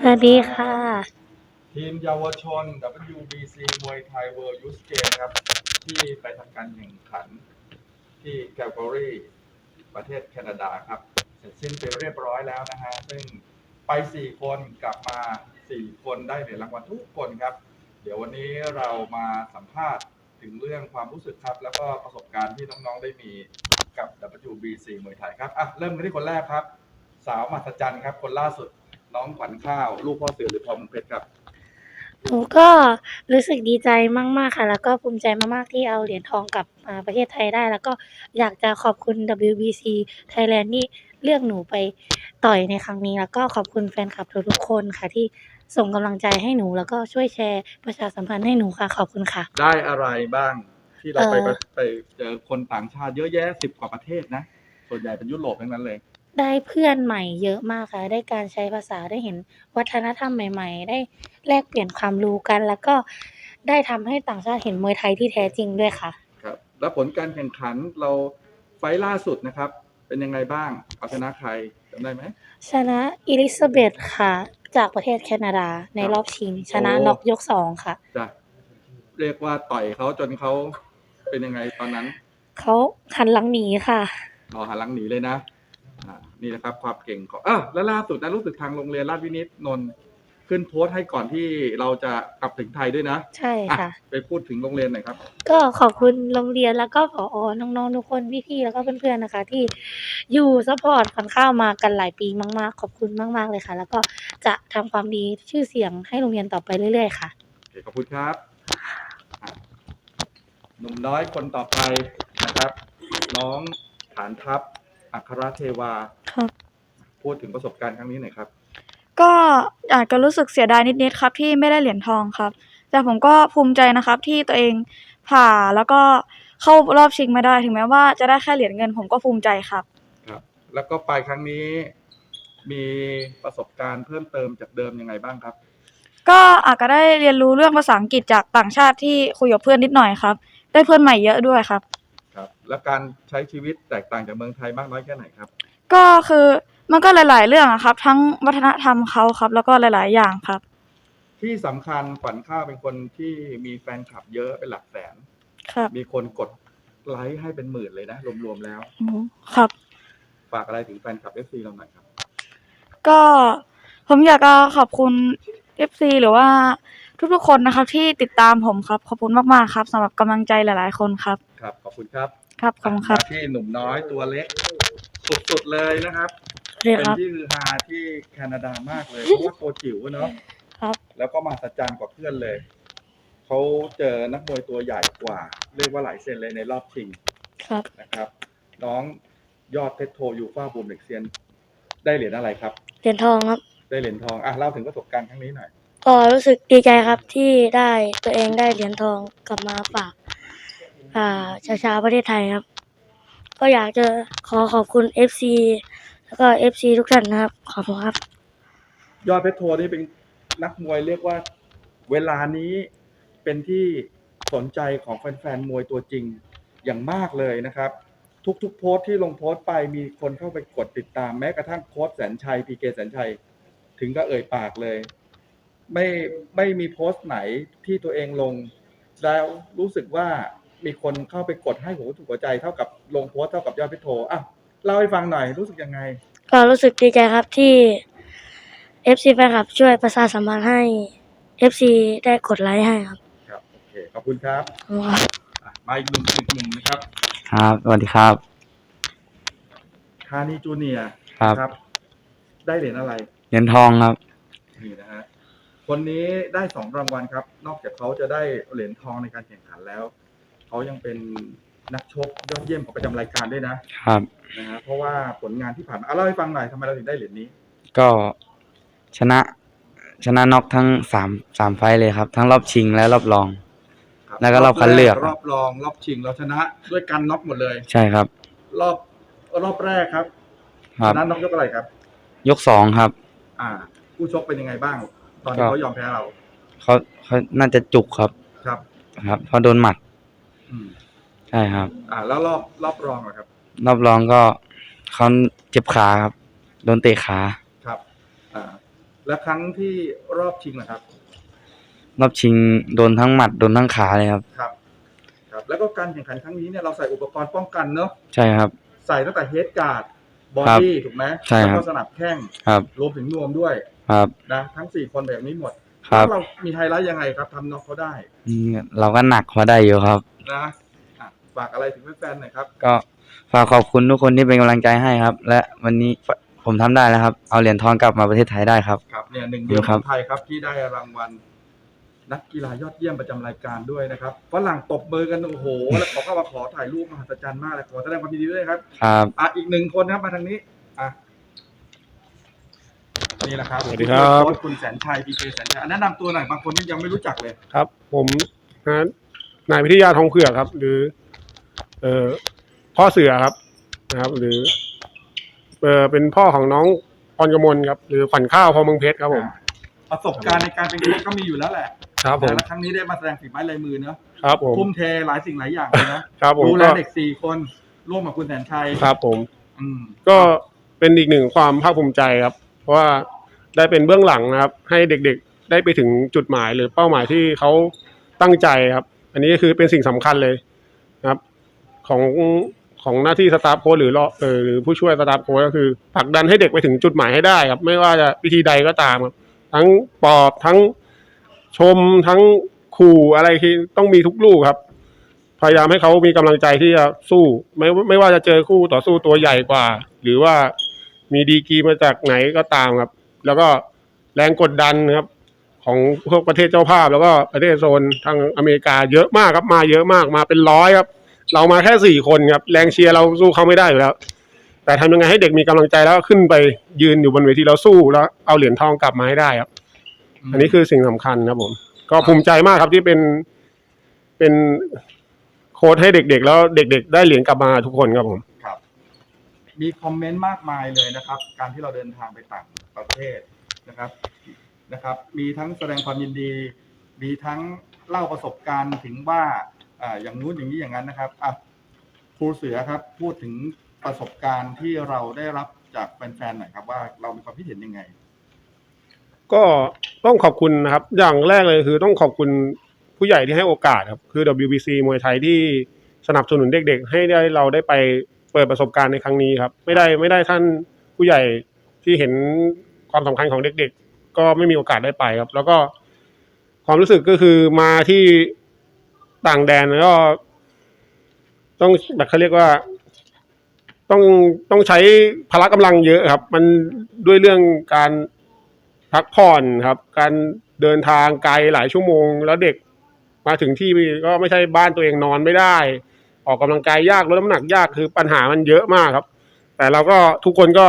สวัสดีค่ะ ทีมเยาวชน WBC มวยไทย World Youth Game ครับ ที่ไปทำการแข่งขัน ที่แกลกอรีประเทศแคนาดาครับ เสร็จสิ้นไปเรียบร้อยแล้วนะฮะ ซึ่งไป 4 คนกลับมา 4 คนได้เหรียญรางวัลทุกคนครับ เดี๋ยววันนี้เรามาสัมภาษณ์ถึงเรื่องความรู้สึกครับ แล้วก็ประสบการณ์ที่น้องๆได้มีกับ WBC มวยไทยครับ อะ เริ่มกันที่คนแรกครับ สาวมหัศจรรย์ครับ คนล่าสุด น้องขวัญข้าวลูกพ่อเสือหรือทองเพชรครับหนูก็รู้สึกดีใจมาก ๆ ค่ะ แล้วก็ภูมิใจมาก ๆ ที่เอาเหรียญทองกลับมาประเทศไทยได้ แล้วก็อยากจะขอบคุณ WBC Thailand ที่เลือกหนูไปต่อยในครั้งนี้ แล้วก็ขอบคุณแฟนคลับทุกๆคนค่ะที่ส่งกำลังใจให้หนู แล้วก็ช่วยแชร์ประชาสัมพันธ์ให้หนูค่ะ ขอบคุณค่ะ ได้อะไรบ้างที่เราไปเอ่อ ไปเจอคนต่างชาติเยอะแยะสิบกว่าประเทศนะ ส่วนใหญ่เป็นยุโรปทั้งนั้นเลย ได้เพื่อนใหม่เยอะมากค่ะ ได้การใช้ภาษาได้เห็นวัฒนธรรมใหม่ ๆ ได้แลกเปลี่ยนความรู้กัน แล้วก็ได้ทำให้ต่างชาติเห็นมวยไทยที่แท้จริงด้วยค่ะ ครับ แล้วผลการแข่งขันเราไฟล์ล่าสุดนะครับ เป็นยังไงบ้าง เอาชนะใครจำได้ไหม ชนะอิลิซาเบธค่ะ จากประเทศแคนาดาในรอบชิง ชนะโอ้น็อกยกสองค่ะจะเรียกว่าต่อยเขาจนเขาเป็นยังไงตอนนั้นเขาหันหลังหนีค่ะรอหันหลังหนีเลยนะอ่า นี่นะครับความเก่งของอะแล้วล่าสุดนะรู้สึกทางโรงเรียนราชวินิตนนท์ขึ้นโพสต์ให้ก่อนที่เราจะกลับถึงไทยด้วยนะใช่อะค่ะ ไปพูดถึงโรงเรียนหน่อยครับ ก็ขอบคุณโรงเรียนแล้วก็ผอน้องๆทุกคนพี่ๆแล้วก็เพื่อนๆนะคะ ที่อยู่ซัพพอร์ตขวัญข้าวมากันหลายปีมากๆ ขอบคุณมากๆเลยค่ะ แล้วก็จะทำความดีชื่อเสียงให้โรงเรียนต่อไปเรื่อยๆค่ะโอเคขอบคุณครับอะหนุ่มน้อยคนต่อไปนะครับ น้องฐานทัพ อัครเทวา ครับ พูดถึงประสบการณ์ครั้งนี้หน่อยครับ ก็อาจจะรู้สึกเสียดายนิดๆครับที่ไม่ได้เหรียญทองครับ แต่ผมก็ภูมิใจนะครับที่ตัวเองผ่าแล้วก็เข้ารอบชิงไม่ได้ถึงแม้ว่าจะได้แค่เหรียญเงินผมก็ภูมิใจครับ ครับ แล้วก็ไปครั้งนี้มีประสบการณ์เพิ่มเติมจากเดิมยังไงบ้างครับ ก็อาจจะได้เรียนรู้เรื่องภาษาอังกฤษจากต่างชาติที่คุยกับเพื่อนนิดหน่อยครับ ได้เพื่อนใหม่เยอะด้วยครับ ครับ แล้วการใช้ชีวิตแตกต่างจากเมืองไทยมากน้อยแค่ไหนครับ ก็คือมันก็หลาย ๆ เรื่องอะครับ ทั้งวัฒนธรรมเขาครับ แล้วก็หลาย ๆ อย่างครับ ที่สำคัญขวัญข้าวเป็นคนที่มีแฟนคลับเยอะเป็นหลักแสน ครับมีคนกดไลค์ให้เป็นหมื่นเลยนะ รวมๆแล้ว อืมครับ ฝากอะไรถึงแฟนคลับเอฟซีเราหน่อยครับ ก็ผมอยากจะขอบคุณ FC หรือว่าทุกๆคนนะครับที่ติดตามผมครับ ขอบคุณมากๆครับสำหรับกำลังใจหลาย ๆ คนครับ ครับ ขอบคุณครับครับขอบคุณครับมาที่หนุ่มน้อยตัวเล็ก สุดๆเลยนะครับ เรียกเป็นครับ ที่ฮือฮาที่แคนาดามากเลยเพราะว่าตัวจิ๋วอะเนาะครับ แล้วก็มาสัจจรรย์กว่าเพื่อนเลยเขาเจอนักมวยตัวใหญ่กว่า เรียกว่าหลายเซนเลยในรอบชิง ครับ นะครับ น้องยอดเพชรโทยูฟ่าบูมเด็กเซียน ได้เหรียญอะไรครับ เหรียญทองครับ ได้เหรียญทองอะเล่าถึงประสบการณ์ครั้งนี้หน่อย ก็รู้สึกดีใจครับที่ได้ตัวเองได้เหรียญทองกลับมาฝาก อ่าชาวชาวประเทศไทยครับ ก็อยากจะขอขอบคุณ FC แล้วก็ FC ทุกท่านนะครับ ขอบคุณครับ ยอดเพชรโทนี่เป็นนักมวยเรียกว่า เวลานี้เป็นที่สนใจของแฟนๆมวยตัวจริงอย่างมากเลยนะครับ ทุกๆ โพสต์ที่ลงโพสต์ไปมีคนเข้าไปกดติดตามแม้กระทั่งโค้ชแสนชัยพีเกแสนชัย ถึงก็เอ่ยปากเลย ไม่ไม่มีโพสต์ไหนที่ตัวเองลง แล้วรู้สึกว่า มีคนเข้าไปกดให้หัวถูกหัวใจเท่ากับลงโพสต์เท่ากับยอดเพชรโทอะเล่าให้ฟังหน่อยรู้สึกยังไง ก็รู้สึกดีใจครับที่ FC แฟนคลับช่วยประชาสัมพันธ์ให้ FC ได้กดไลค์ให้ครับครับโอเคขอบคุณครับขอบคุณครับ อะมาอีกหนุ่มอีกหนุ่มนะครับครับสวัสดีครับ คานีจูเนียร์ครับ ได้เหรียญอะไรเหรียญทองครับ นี่นะฮะคนนี้ได้สองรางวัลครับ นอกจากเขาจะได้เหรียญทองในการแข่งขันแล้ว เขายังเป็นนักชกยอดเยี่ยมของประจำรายการด้วยนะครับ นะฮะเพราะว่าผลงานที่ผ่านมาอะเล่าให้ฟังหน่อยทำไมเราถึงได้เหรียญนี้ ก็ชนะชนะน็อกทั้งสามสามไฟต์เลยครับ ทั้งรอบชิงและรอบรองครับแล้วก็รอบคัดเลือก รอบรองรอบชิงเราชนะด้วยการน็อกหมดเลย ใช่ครับ รอบรอบแรกครับครัชบนะน็อกยกอะไรครับ ยกสองครับ อ่าผู้ชกเป็นยังไงบ้าง ตอนที่ก็เขายอมแพ้เราเขาเขาน่าจะจุกครับครับ ครับเพราะโดนหมัดอืม ใช่ครับ อ่า แล้วรอบรอบรองอะครับ รอบรองก็เขาเจ็บขาครับ โดนเตะขา ครับ อ่า และครั้งที่รอบชิงนะครับ รอบชิงโดนทั้งหมัดโดนทั้งขาเลยครับ ครับ ครับ แล้วก็การแข่งขันครั้งนี้เนี่ยเราใส่อุปกรณ์ป้องกันเนอะใช่ครับ ใส่ตั้งแต่เฮดการ์ดบอครับดี้ถูกไหมใช่ครับแล้วก็สนับแข้งครับ รวมถึงนวมด้วยครับ นะทั้งสี่คนแบบนี้หมด ครับแล้วเรามีไฮไลท์ยังไงครับทำน็อกเขาได้อืมเราก็หนักมาได้อยู่ครับ นะอะฝากอะไรถึงแฟนๆหน่อยครับ ก็ฝากขอบคุณทุกคนที่เป็นกำลังใจให้ครับ และวันนี้ผมทำได้แล้วครับ เอาเหรียญทองกลับมาประเทศไทยได้ครับ ครับเนี่ยหนึ่งเดียวคขรัอบ งไทยครับที่ได้รางวัลนักกีฬายอดเยี่ยมประจำรายการด้วยนะครับฝรั่งตบมือกันโอ้โห แล้วขอเข้ามาขอถ่ายรูปมหัศจรรย์มากเลยขอแสดงความยินดีด้วยครับครับ อะอีกหนึ่งคนครับมาทางนี้อะ นี่แหละครับสวัสดีครับ โค้ชคุณแสนชัยพีเแสนชัยอะแนะนำตัวหน่อยบางคนนี่ยังไม่รู้จักเลยครับ ผมนะนายวิทยาทองเผือกครับ หรือ เอ่อพ่อเสือครับนะครับ หรือเออเป็นพ่อของน้องพรกมลครับ หรือขวัญข้าวพอเมืองเพชรครับผมประสบการณ์ในการเป็นโค้ชก็มีอยู่แล้วแหละครับผมและครั้งนี้ได้มาแสดงฝีไม้ลายมือเนอะครับผมทุ่มเทหลายสิ่งหลายอย่างเลยนะครับผมดูแลก็เด็กสี่คนร่วมกับคุณแสนชัยครับผม อืมก็เป็นอีกหนึ่งความภาคภูมิใจครับ เพราะว่า ได้เป็นเบื้องหลังนะครับ ให้เด็กๆได้ไปถึงจุดหมายหรือเป้าหมายที่เขาตั้งใจครับ อันนี้ก็คือเป็นสิ่งสำคัญเลยนะครับ ของของหน้าที่สตาฟโค้ชหรือเออหรือผู้ช่วยสตาฟโค้ชก็คือผลักดันให้เด็กไปถึงจุดหมายให้ได้ครับ ไม่ว่าจะวิธีใดก็ตามครับ ทั้งปอบทั้งชมทั้งขู่อะไรที่ต้องมีทุกลูกครับ พยายามให้เขามีกำลังใจที่จะสู้ไม่ไม่ว่าจะเจอคู่ต่อสู้ตัวใหญ่กว่า หรือว่ามีดีกีมาจากไหนก็ตามครับ แล้วก็แรงกดดันนะครับ ของพวกประเทศเจ้าภาพ แล้วก็ประเทศโซนทางอเมริกาเยอะมากครับ มาเยอะมากมาเป็นร้อยครับ เรามาแค่สี่คนครับ แรงเชียร์เราสู้เขาไม่ได้อยู่แล้ว แต่ทำยังไงให้เด็กมีกำลังใจแล้วขึ้นไปยืนอยู่บนเวทีเราสู้แล้วเอาเหรียญทองกลับมาให้ได้ครับ อันนี้คือสิ่งสำคัญครับผม ก็ภูมิใจมากครับที่เป็นเป็นโค้ชให้เด็กๆ แล้วเด็ก ๆ ได้เหรียญกลับมาทุกคนครับผม มีคอมเมนต์มากมายเลยนะครับ การที่เราเดินทางไปต่างประเทศนะครับนะครับ มีทั้งแสดงความยินดี มีทั้งเล่าประสบการณ์ถึงว่าอ่าอย่างนู้นอย่างนี้อย่างนั้นนะครับอะครูเสือครับพูดถึงประสบการณ์ที่เราได้รับจากแฟนๆหน่อยครับ ว่าเรามีความคิดเห็นยังไง ก็ต้องขอบคุณนะครับ อย่างแรกเลยคือต้องขอบคุณผู้ใหญ่ที่ให้โอกาสครับ คือ WBC มวยไทยที่สนับสนุนเด็กๆ ให้ได้เราได้ไป เปิดประสบการณ์ในครั้งนี้ครับ ไม่ได้ไม่ได้ท่านผู้ใหญ่ที่เห็นความสำคัญของเด็ก ๆ ก็ไม่มีโอกาสได้ไปครับ แล้วก็ความรู้สึกก็คือมาที่ต่างแดนแล้วก็ต้องแบบเขาเรียกว่า ต้องต้องใช้พละกำลังเยอะครับ มันด้วยเรื่องการพักผ่อนครับ การเดินทางไกลหลายชั่วโมง แล้วเด็กมาถึงที่ก็ไม่ใช่บ้านตัวเองนอนไม่ได้ ออกกำลังกายยากลดน้ำหนักยากคือปัญหามันเยอะมากครับ แต่เราก็ทุกคนก็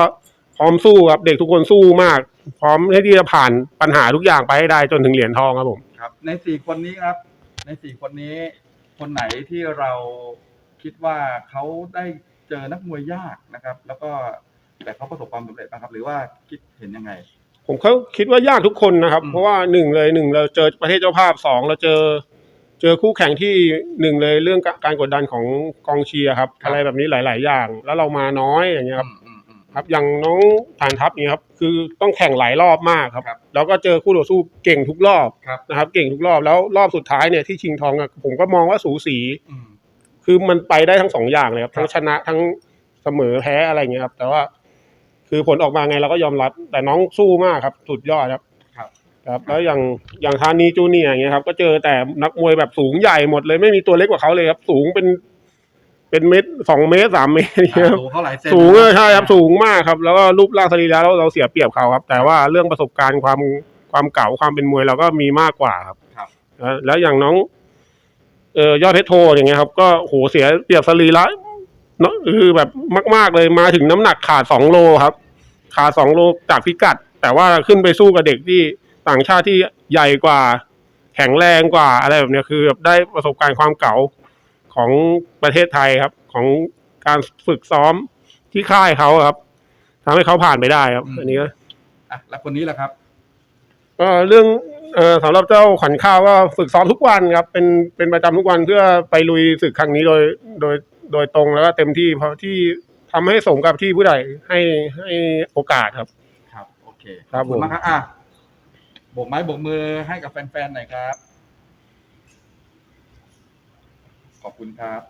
พร้อมสู้ครับเด็กทุกคนสู้มาก พร้อมที่จะผ่านปัญหาทุกอย่างไปให้ได้จนถึงเหรียญทองครับผมครับ ในสี่คนนี้ครับ ในสี่คนนี้ คนไหนที่เราคิดว่าเขาได้เจอนักมวยยากนะครับ แล้วก็แต่เขาประสบความสำเร็จนะครับ หรือว่าคิดเห็นยังไง ผมเขาคิดว่ายากทุกคนนะครับอืมเพราะว่าหนึ่งเลยหนึ่งเราเจอประเทศเจ้าภาพสองเราเจอ เจอคู่แข่งที่หนึ่งเลยเรื่องการกดดันของกองเชียร์ครับ อะไรแบบนี้หลาย ๆ อย่าง แล้วเรามาน้อยอย่างเงี้ยครับ อืมอืมอืม ครับอย่างน้องฐานทัพเนี่ยครับ คือต้องแข่งหลายรอบมากครับ ครับแล้วก็เจอคู่ต่อสู้เก่งทุกรอบครับ นะครับ เก่งทุกรอบแล้วรอบสุดท้ายเนี่ยที่ชิงทองอะผมก็มองว่าสูสี อืม คือมันไปได้ทั้งสองอย่างเลยครับ ครับ ทั้งชนะทั้งเสมอแพ้อะไรเงี้ยครับ แต่ว่า คือผลออกมาไงเราก็ยอมรับ แต่น้องสู้มากครับ สุดยอดครับ ครับครับแล้วอย่างอย่างธานีจูเนียร์อย่างเงี้ยครับก็เจอแต่นักมวยแบบสูงใหญ่หมดเลยไม่มีตัวเล็กกว่าเขาเลยครับ สูงเป็น เป็นเมตรสองเมตรสามเมตรอย่างเงี้ยครับ สูงเท่าไหร่เซนสูงเออใช่ครับสูงมากครับ แล้วก็รูปร่างสรีระเราเราเสียเปรียบเขาครับ แต่ว่าเรื่องประสบการณ์ความความเก่าความเป็นมวยเราก็มีมากกว่าครับครับ แล้วแล้วอย่างน้อง เอ่อยอดเพชรโทอย่างเงี้ยครับ ก็โหเสียเปรียบสรีระเนาะคือแบบมาก ๆเลยมาถึงน้ำหนักขาดสองโลครับ ขาดสองโลจากพิกัด แต่ว่าขึ้นไปสู้กับเด็กที่ ต่างชาติที่ใหญ่กว่า แข็งแรงกว่าอะไรแบบเนี้ยคือแบบได้ประสบการณ์ความเก่าของประเทศไทยครับ ของการฝึกซ้อมที่ค่ายเขาครับทำให้เขาผ่านไปได้ครับ อันนี้ก็อะแล้วคนนี้แหละครับก็เรื่องเอ่อสำหรับเจ้าขวัญข้าวก็ฝึกซ้อมทุกวันครับ เป็นเป็นประจำทุกวันเพื่อไปลุยศึกครั้งนี้โดยโดยโดยตรงแล้วก็เต็มที่เพราะที่ทำให้สมกับที่ผู้ใหญ่ให้ให้โอกาสครับ ครับโอเคครับขอณผมมากครับอะโบกไม้โบกมือให้กับแฟนๆหน่อยครับ ขอบคุณครับ